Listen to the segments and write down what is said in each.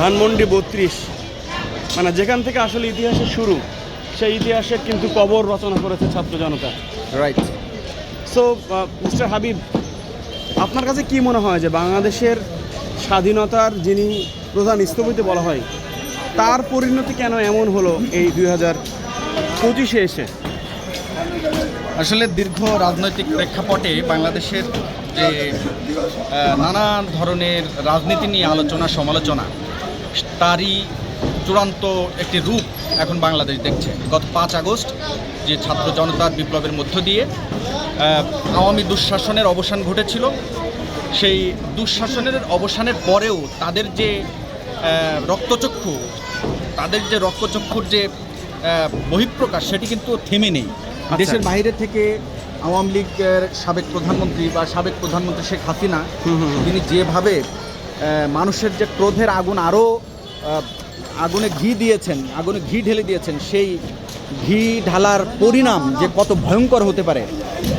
ধানমন্ডি বত্রিশ। মানে যেখান থেকে আসলে ইতিহাসের শুরু সেই ইতিহাসের কিন্তু কবর রচনা করেছে ছাত্র জনতা। রাইট সো মিস্টার হাবিব আপনার কাছে কি মনে হয় যে বাংলাদেশের স্বাধীনতার যিনি প্রধান স্থপতি বলা হয় তার পরিণতি কেন এমন হলো এই দুই হাজার পঁচিশে এসে? আসলে দীর্ঘ রাজনৈতিক প্রেক্ষাপটে বাংলাদেশের যে নানান ধরনের রাজনীতি নিয়ে আলোচনা সমালোচনা তারই চূড়ান্ত একটি রূপ এখন বাংলাদেশ দেখছে। গত পাঁচ আগস্ট যে ছাত্র জনতার বিপ্লবের মধ্য দিয়ে আওয়ামী দুঃশাসনের অবসান ঘটেছিল। সেই দুঃশাসনের অবসানের পরেও তাদের যে রক্তচক্ষু তাদের যে রক্তচক্ষুর যে বহিঃপ্রকাশ সেটি কিন্তু থেমে নেই। আচ্ছা। দেশের বাইরে থেকে আওয়ামী লীগের সাবেক প্রধানমন্ত্রী বা সাবেক প্রধানমন্ত্রী শেখ হাসিনা। তিনি যেভাবে মানুষের যে ক্রোধের আগুন আরও আগুনে ঘি দিয়েছেন আগুনে ঘি ঢেলে দিয়েছেন সেই ঘি ঢালার পরিণাম যে কত ভয়ঙ্কর হতে পারে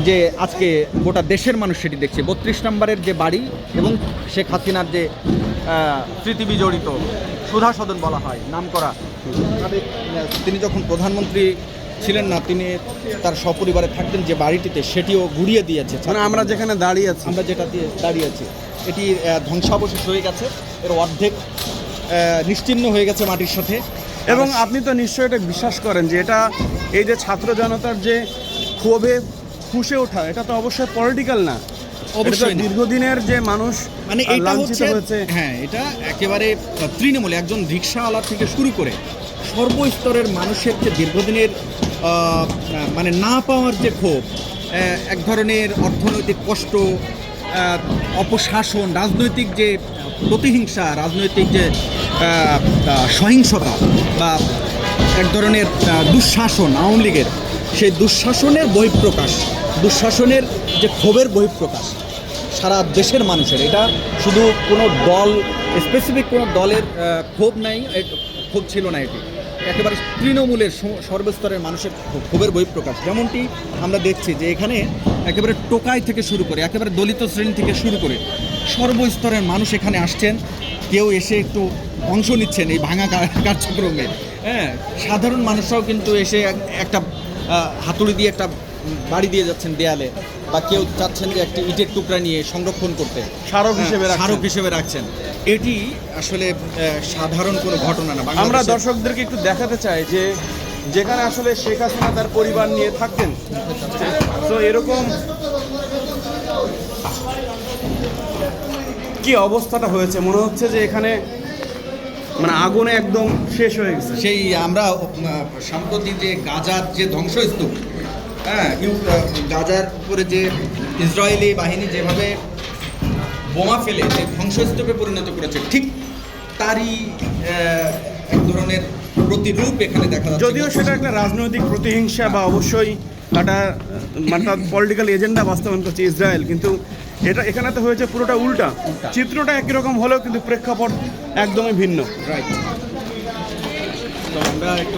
যে আজকে গোটা দেশের মানুষ সেটি দেখছে। বত্রিশ নম্বরের যে বাড়ি এবং শেখ হাসিনার যে আহ, স্মৃতি বিজড়িত সুধা সদন বলা হয় নাম করা তিনি যখন প্রধানমন্ত্রী ছিলেন না তিনি তার সপরিবারে থাকতেন যে বাড়িটিতে সেটিও গুড়িয়ে দিয়েছে। মানে আমরা যেখানে দাঁড়িয়ে আছি। আমরা যেটা দিয়ে দাঁড়িয়ে আছি এটি ধ্বংসাবশেষ হয়ে গেছে এর অর্ধেক আহ, নিশ্চিহ্ন হয়ে গেছে মাটির সাথে। এবং আপনি তো নিশ্চয়ই এটা বিশ্বাস করেন যে এটা এই যে ছাত্র জনতার যে ক্ষোভে ফুসে ওঠা এটা তো অবশ্যই পলিটিক্যাল না। অবশ্যই দীর্ঘদিনের যে মানুষ মানে এটা হচ্ছে হ্যাঁ এটা একেবারে তৃণমূলে একজন রিক্সাওয়ালা থেকে শুরু করে সর্বস্তরের মানুষের যে দীর্ঘদিনের মানে না পাওয়ার যে ক্ষোভ এক ধরনের অর্থনৈতিক কষ্ট অপশাসন, রাজনৈতিক যে প্রতিহিংসা, রাজনৈতিক যে সহিংসতা বা এক ধরনের দুঃশাসন আওয়ামী লীগের, সেই দুঃশাসনের বহিঃপ্রকাশ, দুঃশাসনের যে ক্ষোভের বহিঃপ্রকাশ সারা দেশের মানুষের, এটা শুধু কোনো দল স্পেসিফিক কোনো দলের ক্ষোভ নাই ক্ষোভ ছিল না এটি। একেবারে তৃণমূলের সর্বস্তরের মানুষের ক্ষো- ক্ষোভের বহিঃপ্রকাশ। যেমনটি আমরা দেখছি যে এখানে একেবারে টোকাই থেকে শুরু করে, একেবারে দলিত শ্রেণি থেকে শুরু করে সর্বস্তরের মানুষ এখানে আসছেন। কেউ এসে একটু অংশ নিচ্ছেন এই ভাঙা কার্যক্রমে। হ্যাঁ সাধারণ মানুষরাও কিন্তু এসে একটা হাতুড়ি দিয়ে একটা বাড়ি দিয়ে যাচ্ছেন দেয়ালে বা কেউ চাচ্ছেন যে একটি ইটের টুকরা নিয়ে সংরক্ষণ করতে। স্মারক হিসেবে হ্যাঁ, স্মারক হিসেবে রাখছেন। এটি আসলে সাধারণ কোনো ঘটনা না আমরা দর্শকদেরকে একটু দেখাতে চাই যে যেখানে আসলে শেখ হাসিনা তার পরিবার নিয়ে থাকতেন। তো এরকম কি অবস্থাটা হয়েছে? মনে হচ্ছে যে এখানে মানে আগুনে একদম শেষ হয়ে গেছে। সেই আমরা আহ, সাম্প্রতিক যে গাজার যে ধ্বংসস্তূপ হ্যাঁ গাজার উপরে যে ইসরায়েলি বাহিনী যেভাবে বোমা ফেলে যে ধ্বংসস্তূপে পরিণত করেছে ঠিক তারই এক ধরনের প্রতিরূপ এখানে দেখা যাচ্ছে যদিও সেটা একটা রাজনৈতিক প্রতিহিংসা বা অবশ্যই একটা মানে পলিটিক্যাল এজেন্ডা বাস্তবায়ন করছে ইসরায়েল কিন্তু এটা এখানে তো হয়েছে পুরোটা উল্টা। চিত্রটা একই রকম হলেও কিন্তু প্রেক্ষাপট একদমই ভিন্ন রাইট আমরা একটু